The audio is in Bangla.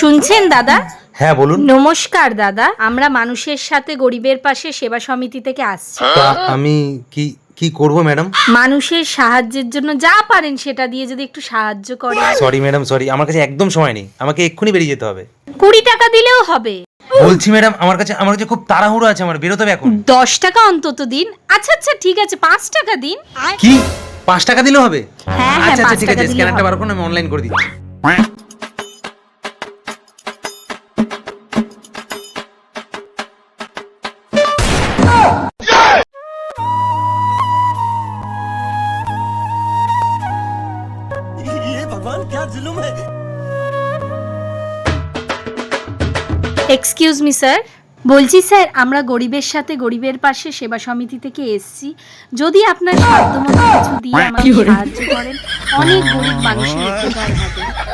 শুনছেন দাদা? হ্যাঁ বলুন। নমস্কার দাদা। আমরা মানুষের সাথে গরিবের পাশে সেবা সমিতি থেকে আসছি। তা আমি কি কি করব ম্যাডাম? মানুষের সাহায্যের জন্য যা পারেন সেটা দিয়ে যদি একটু সাহায্য করেন। সরি ম্যাডাম সরি আমার কাছে একদম সময় নেই। আমাকে এক্ষুনি বেরিয়ে যেতে হবে। কুড়ি টাকা দিলেও হবে। বলছি ম্যাডাম আমার কাছে আমার কাছে খুব তাড়াহুড়ো আছে আমার বেরোতে হবে এখন। দশ টাকা অন্তত দিন। আচ্ছা আচ্ছা ঠিক আছে পাঁচ টাকা দিন। কি? পাঁচ টাকা দিলেও হবে? হ্যাঁ, হ্যাঁ, আচ্ছা পাঁচ আচ্ছা ঠিক টাকা আছে দিলেও স্ক্যানারটা। বার করুন আমি অনলাইন করে দিচ্ছি। এক্সকিউজ মি স্যার বলছি, স্যার, আমরা গরিবের সাথে গরিবের পাশে সেবা সমিতি থেকে এসছি। যদি আপনার সাধ্যমতো কিছু দিয়ে আমাকে সাহায্য করেন, অনেক গরিব মানুষের উপকার হবে।